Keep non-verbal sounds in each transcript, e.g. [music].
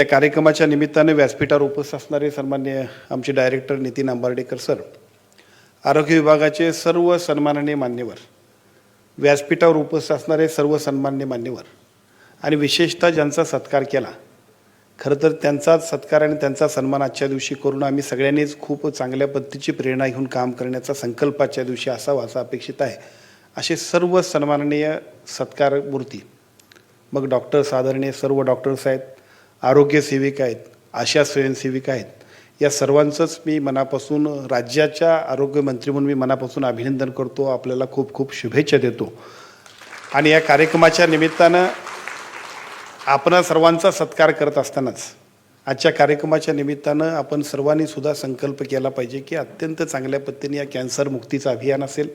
या कार्यक्रमाच्या निमित्ताने व्यासपीठावर उपस्थित असणारे सन्मान्य आमचे डायरेक्टर नितीन आंबार्डेकर सर आरोग्य विभागाचे सर्व सन्माननीय मान्यवर व्यासपीठावर उपस्थित असणारे सर्व सन्मान्य मान्यवर आणि विशेषतः ज्यांचा सत्कार केला खरं तर त्यांचाच सत्कार आणि त्यांचा सन्मान आजच्या दिवशी करून आम्ही सगळ्यांनीच खूप चांगल्या पद्धतीची प्रेरणा घेऊन काम करण्याचा संकल्प आजच्या दिवशी असावा असा अपेक्षित आहे. असे सर्व सन्माननीय सत्कार मूर्ती मग डॉक्टर्स आदरणीय सर्व डॉक्टर्स आहेत आरोग्य सेविका आहेत आशा स्वयंसेविका आहेत. या सर्वांचंच मी मनापासून राज्याच्या आरोग्यमंत्री म्हणून मी मनापासून अभिनंदन करतो. आपल्याला खूप खूप शुभेच्छा देतो. आणि या कार्यक्रमाच्या निमित्तानं आपण सर्वांचा सत्कार करत असतानाच आजच्या कार्यक्रमाच्या निमित्तानं आपण सर्वांनी सुद्धा संकल्प केला पाहिजे की अत्यंत चांगल्या पद्धतीने या कॅन्सर मुक्तीचं अभियान असेल.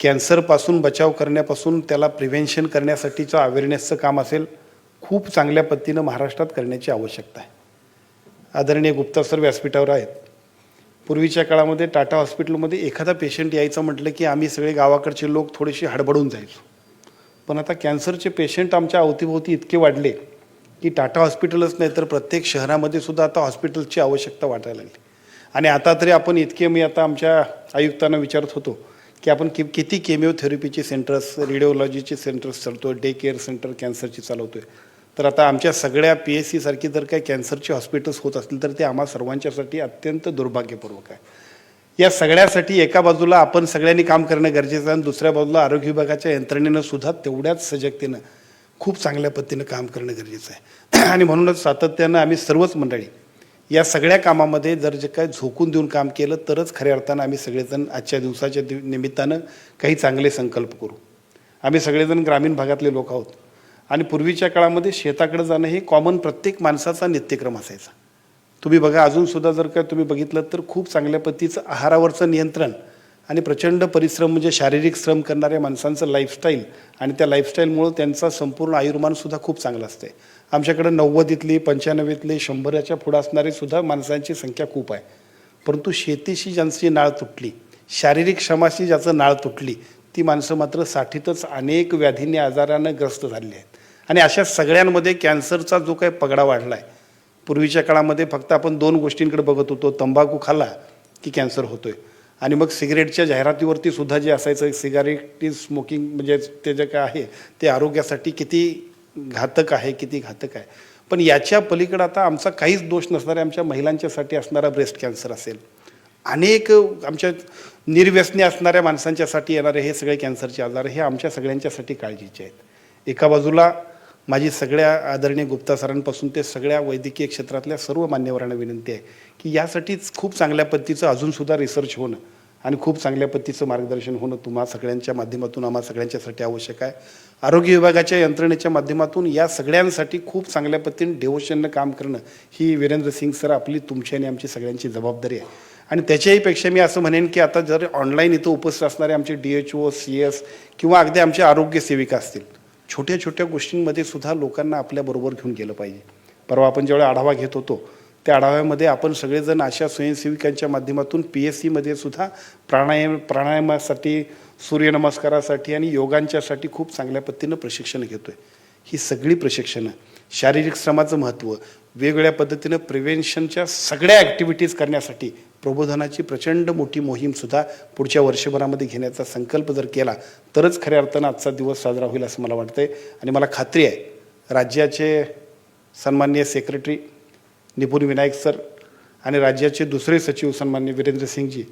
कॅन्सरपासून बचाव करण्यापासून त्याला प्रिव्हेन्शन करण्यासाठीचं अवेअरनेसचं काम असेल. खूप चांगल्या पद्धतीनं महाराष्ट्रात करण्याची आवश्यकता आहे. आदरणीय गुप्ता सर व्यासपीठावर आहेत. पूर्वीच्या काळामध्ये टाटा हॉस्पिटलमध्ये एखादा पेशंट यायचं म्हटलं की आम्ही सगळे गावाकडचे लोक थोडेसे हडबडून जायचो. पण आता कॅन्सरचे पेशंट आमच्या अवतीभोवती इतके वाढले की टाटा हॉस्पिटलच नाही तर प्रत्येक शहरामध्ये सुद्धा आता हॉस्पिटलची आवश्यकता वाटायला लागली. आणि आता तरी आपण इतके मी आता आमच्या आयुक्तांना विचारत होतो की आपण कि किती केमिओथेरपीचे सेंटर्स रेडिओलॉजीचे सेंटर्स चालतो डे केअर सेंटर कॅन्सरची चालवतो आहे तर आता आमच्या सगळ्या पी एस सीसारखी जर काही कॅन्सरची हॉस्पिटल्स होत असतील तर ते आम्हा सर्वांच्यासाठी अत्यंत दुर्भाग्यपूर्वक आहे. या सगळ्यासाठी एका बाजूला आपण सगळ्यांनी काम करणं गरजेचं आहे आणि दुसऱ्या बाजूला आरोग्य विभागाच्या यंत्रणेनं सुद्धा तेवढ्याच सजगतेनं खूप चांगल्या पद्धतीनं काम करणं गरजेचं आहे. [clears throat] आणि म्हणूनच सातत्यानं आम्ही सर्वच मंडळी या सगळ्या कामामध्ये जर जे काय झोकून देऊन काम केलं तरच खऱ्या अर्थानं आम्ही सगळेजण आजच्या दिवसाच्या दि निमित्तानं काही चांगले संकल्प करू. आम्ही सगळेजण ग्रामीण भागातले लोक आहोत. आणि पूर्वीच्या काळामध्ये शेताकडे जाणं हे कॉमन प्रत्येक माणसाचा नित्यक्रम असायचा. तुम्ही बघा अजूनसुद्धा जर का तुम्ही बघितलं तर खूप चांगल्या पद्धतीचं आहारावरचं नियंत्रण आणि प्रचंड परिश्रम म्हणजे शारीरिक श्रम करणाऱ्या माणसांचं लाईफस्टाईल आणि त्या लाईफस्टाईलमुळं त्यांचा संपूर्ण आयुर्मानसुद्धा खूप चांगलं असते आमच्याकडं नव्वदीतली पंच्याण्णवीतले शंभराच्या पुढं असणारीसुद्धा माणसांची संख्या खूप आहे. परंतु शेतीशी ज्यांची नाळ तुटली शारीरिक श्रमाशी ज्याचं नाळ तुटली ती माणसं मात्र साठीतच अनेक व्याधीने आजारानं ग्रस्त झालेली आहेत. आणि अशा सगळ्यांमध्ये कॅन्सरचा जो काही पगडा वाढला आहे पूर्वीच्या काळामध्ये फक्त आपण दोन गोष्टींकडे बघत होतो तंबाखू खाला की कॅन्सर होतोय. आणि मग सिगरेटच्या जाहिरातीवरती सुद्धा जे असायचं सिगारेट इज स्मोकिंग म्हणजे ते जे काय आहे ते आरोग्यासाठी किती घातक आहे किती घातक आहे. पण याच्या पलीकडं आता आमचा काहीच दोष नसणाऱ्या आमच्या महिलांच्यासाठी असणारा ब्रेस्ट कॅन्सर असेल. अनेक आमच्या निर्व्यसनी असणाऱ्या माणसांच्यासाठी येणारे हे सगळे कॅन्सरचे आजार हे आमच्या सगळ्यांच्यासाठी काळजीचे आहेत. एका बाजूला माझी सगळ्या आदरणीय गुप्ता सरांपासून ते सगळ्या वैद्यकीय क्षेत्रातल्या सर्व मान्यवरांना विनंती आहे की यासाठीच खूप चांगल्या पद्धतीचं अजूनसुद्धा रिसर्च होणं आणि खूप चांगल्या पद्धतीचं मार्गदर्शन होणं तुम्हा सगळ्यांच्या माध्यमातून आम्हा सगळ्यांच्यासाठी आवश्यक आहे. आरोग्य विभागाच्या यंत्रणेच्या माध्यमातून या सगळ्यांसाठी खूप चांगल्या पद्धतीने डेवोशननं काम करणं ही वीरेंद्र सिंग सर आपली तुमची आणि आमची सगळ्यांची जबाबदारी आहे. आणि त्याच्याही पेक्षा मी असं म्हणेन की आता जर ऑनलाईन इथं उपस्थित असणारे आमचे D H O C S किंवा अगदी आमचे आरोग्य सेविका असतील छोट्या छोट्या गोष्टींमध्ये सुद्धा लोकांना आपल्याबरोबर घेऊन गेलं पाहिजे. परवा आपण ज्यावेळी आढावा घेत होतो त्या आढाव्यामध्ये आपण सगळेजण अशा स्वयंसेविकांच्या माध्यमातून पी एस सीमध्ये सुद्धा प्राणायाम प्राणायामासाठी सूर्यनमस्कारासाठी आणि योगांच्यासाठी खूप चांगल्या पद्धतीनं प्रशिक्षण घेतो आहे ही सगळी प्रशिक्षणं शारीरिक श्रमाचं महत्त्व वेगवेगळ्या पद्धतीनं प्रिव्हेन्शनच्या सगळ्या ॲक्टिव्हिटीज करण्यासाठी प्रबोधनाची प्रचंड मोठी मोहीमसुद्धा पुढच्या वर्षभरामध्ये घेण्याचा संकल्प जर केला तरच खऱ्या अर्थानं आजचा दिवस साजरा होईल असं मला वाटतंय. आणि मला खात्री आहे राज्याचे सन्माननीय सेक्रेटरी निपुण विनायक सर आणि राज्याचे दुसरे सचिव सन्मान्य वीरेंद्र सिंगजी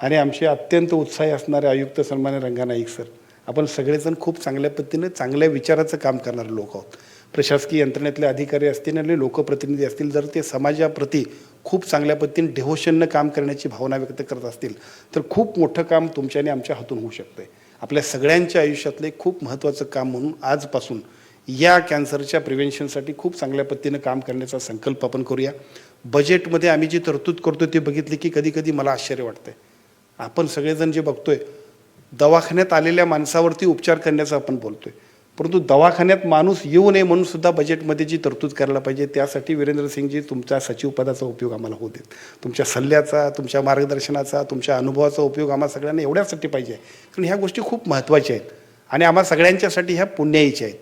आणि आमचे अत्यंत उत्साही असणारे आयुक्त सन्मान्य रंगा नाईक सर आपण सगळेजण खूप चांगल्या पद्धतीने चांगल्या विचाराचं काम करणारे लोक आहोत. प्रशासकीय यंत्रणेतले अधिकारी असतील आणि लोकप्रतिनिधी असतील जर ते समाजाप्रती खूप चांगल्या पद्धतीने डेव्होशननं काम करण्याची भावना व्यक्त करत असतील तर खूप मोठं काम तुमच्या आणि आमच्या हातून होऊ शकतं आपल्या सगळ्यांच्या आयुष्यातलं एक खूप महत्त्वाचं काम म्हणून आजपासून या कॅन्सरच्या प्रिव्हेन्शनसाठी खूप चांगल्या पद्धतीनं काम करण्याचा संकल्प आपण करूया. बजेटमध्ये आम्ही जी तरतूद करतो ती बघितली की कधी कधी मला आश्चर्य वाटतंय. आपण सगळेजण जे बघतोय दवाखान्यात आलेल्या माणसावरती उपचार करण्याचं आपण बोलतोय. परंतु दवाखान्यात माणूस येऊ नये म्हणून सुद्धा बजेटमध्ये जी तरतूद करायला पाहिजे त्यासाठी वीरेंद्र सिंगजी तुमच्या सचिव पदाचा उपयोग आम्हाला होऊ देत. तुमच्या सल्ल्याचा तुमच्या मार्गदर्शनाचा तुमच्या अनुभवाचा उपयोग आम्हा सगळ्यांना एवढ्यासाठी पाहिजे. कारण ह्या गोष्टी खूप महत्त्वाच्या आहेत. आणि आम्हाला सगळ्यांच्यासाठी ह्या पुण्याईच्या आहेत.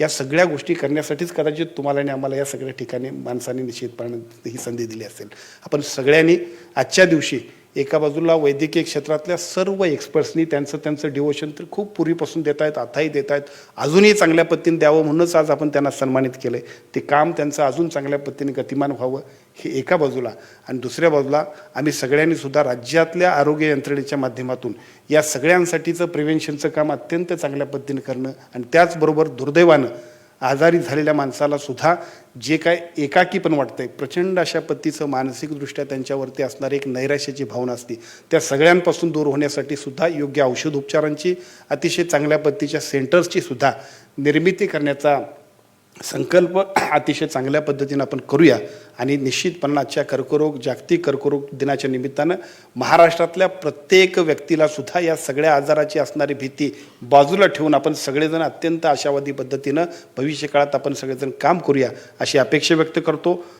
या सगळ्या गोष्टी करण्यासाठीच कदाचित तुम्हाला आणि आम्हाला या सगळ्या ठिकाणी माणसाने निश्चितपणे ही संधी दिली असेल. आपण सगळ्यांनी आजच्या दिवशी एका बाजूला वैद्यकीय क्षेत्रातल्या सर्व एक्सपर्ट्सनी त्यांचं त्यांचं डिवोशन तर खूप पूर्वीपासून देत आहेत आताही देत आहेत. अजूनही चांगल्या पद्धतीने द्यावं म्हणूनच आज आपण त्यांना सन्मानित केलं आहे ते काम त्यांचं अजून चांगल्या पद्धतीने गतिमान व्हावं हे एका बाजूला. आणि दुसऱ्या बाजूला आम्ही सगळ्यांनी सुद्धा राज्यातल्या आरोग्य यंत्रणेच्या माध्यमातून या सगळ्यांसाठीचं प्रिव्हेन्शनचं काम अत्यंत चांगल्या पद्धतीने करणं आणि त्याचबरोबर दुर्दैवानं आजारी झालेल्या माणसाला सुद्धा जे काय एकाकी पण वाटतंय प्रचंड अशा पद्धतीचं मानसिकदृष्ट्या त्यांच्यावरती असणारी एक नैराश्याची भावना असते. त्या सगळ्यांपासून दूर होण्यासाठी सुद्धा योग्य औषध उपचारांची अतिशय चांगल्या पद्धतीच्या सेंटर्सची सुद्धा निर्मिती करण्याचा संकल्प अतिशय चांगल्या पद्धतीनं आपण करूया आणि निश्चितपणे आजच्या कर्करोग जागतिक कर्करोग दिनाच्या निमित्तानं महाराष्ट्रातल्या प्रत्येक व्यक्तीला सुद्धा या सगळ्या आजाराची असणारी भीती बाजूला ठेवून आपण सगळेजण अत्यंत आशावादी पद्धतीनं भविष्यकाळात आपण सगळेजण काम करूया अशी अपेक्षा व्यक्त करतो.